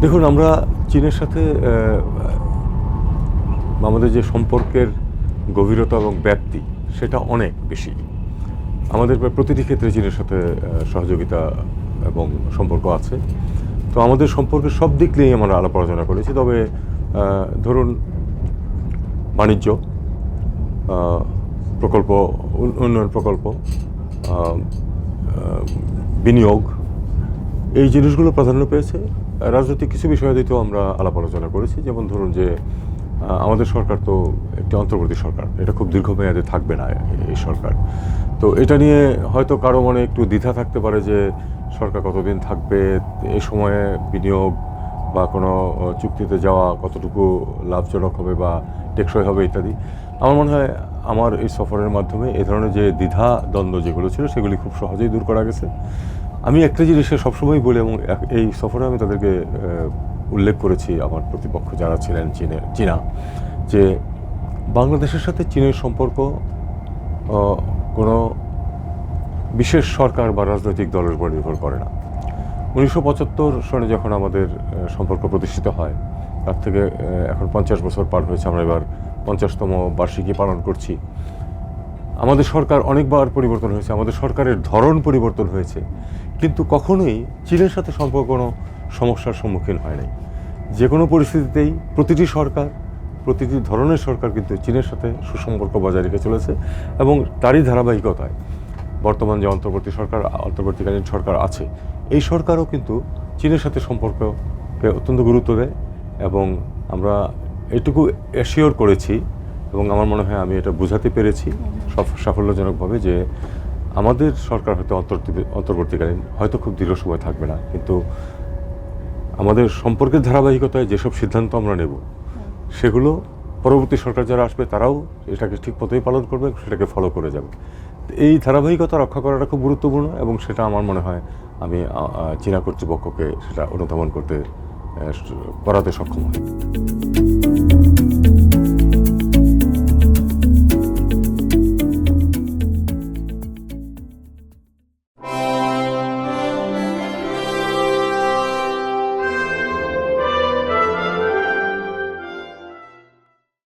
দেখুন, আমরা চীনের সাথে আমাদের যে সম্পর্কের গভীরতা এবং ব্যাপ্তি, সেটা অনেক বেশি। আমাদের প্রায় প্রতিটি ক্ষেত্রে চীনের সাথে সহযোগিতা এবং সম্পর্ক আছে। তো আমাদের সম্পর্কের সব দিক নিয়েই আমরা আলাপ আলোচনা করেছি, তবে ধরুন, বাণিজ্য প্রকল্প, উন- উন্নয়ন প্রকল্প বিনিয়োগ, এই জিনিসগুলো প্রাধান্য পেয়েছে। রাজনৈতিক কিছু বিষয় দিতেও আমরা আলাপ আলোচনা করেছি, যেমন ধরুন যে আমাদের সরকার তো একটি অন্তর্বর্তী সরকার, এটা খুব দীর্ঘমেয়াদে থাকবে না এই সরকার। তো এটা নিয়ে হয়তো কারও মনে একটু দ্বিধা থাকতে পারে যে, সরকার কতদিন থাকবে, এ সময়ে বিনিয়োগ বা কোনো চুক্তিতে যাওয়া কতটুকু লাভজনক হবে বা টেকসই হবে ইত্যাদি। আমার মনে হয় আমার এই সফরের মাধ্যমে এ ধরনের যে দ্বিধা দ্বন্দ্ব যেগুলো ছিল, সেগুলি খুব সহজেই দূর করা গেছে। আমি একটা জিনিসে সবসময় বলি এবং এই সফরে আমি তাদেরকে উল্লেখ করেছি আমার প্রতিপক্ষ যারা ছিলেন চীনে, চীনা, যে বাংলাদেশের সাথে চীনের সম্পর্ক কোনো বিশেষ সরকার বা রাজনৈতিক দলের উপর নির্ভর করে না। উনিশশো পঁচাত্তর সনে যখন আমাদের সম্পর্ক প্রতিষ্ঠিত হয়, তার থেকে এখন পঞ্চাশ বছর পার হয়েছে, আমরা এবার পঞ্চাশতম বার্ষিকী পালন করছি। আমাদের সরকার অনেকবার পরিবর্তন হয়েছে, আমাদের সরকারের ধরন পরিবর্তন হয়েছে। কিন্তু কখনোই চীনের সাথে সম্পর্ক কোনো সমস্যার সম্মুখীন হয় নাই। যে কোনো পরিস্থিতিতেই প্রতিটি সরকার, প্রতিটি ধরনের সরকার কিন্তু চীনের সাথে সুসম্পর্ক বজায় রেখে চলেছে এবং তারই ধারাবাহিকতায় বর্তমান যে অন্তর্বর্তী সরকার, অন্তর্বর্তীকালীন সরকার আছে, এই সরকারও কিন্তু চীনের সাথে সম্পর্ককে অত্যন্ত গুরুত্ব দেয় এবং আমরা এটুকু অ্যাসিওর করেছি এবং আমার মনে হয় আমি এটা বোঝাতে পেরেছি সফ- সাফল্যজনকভাবে যে আমাদের সরকার হয়তো অন্তর্বর্তী- অন্তর্বর্তীকালীন হয়তো খুব দীর্ঘ সময় থাকবে না, কিন্তু আমাদের সম্পর্কের ধারাবাহিকতায় যেসব সিদ্ধান্ত আমরা নেব, সেগুলো পরবর্তী সরকার যারা আসবে তারাও এটাকে ঠিক মতোই পালন করবে, সেটাকে ফলো করে যাবে। এই ধারাবাহিকতা রক্ষা করাটা খুব গুরুত্বপূর্ণ এবং সেটা আমার মনে হয় আমি চীনা কর্তৃপক্ষকে সেটা অনুধাবন করতে করাতে সক্ষম হই।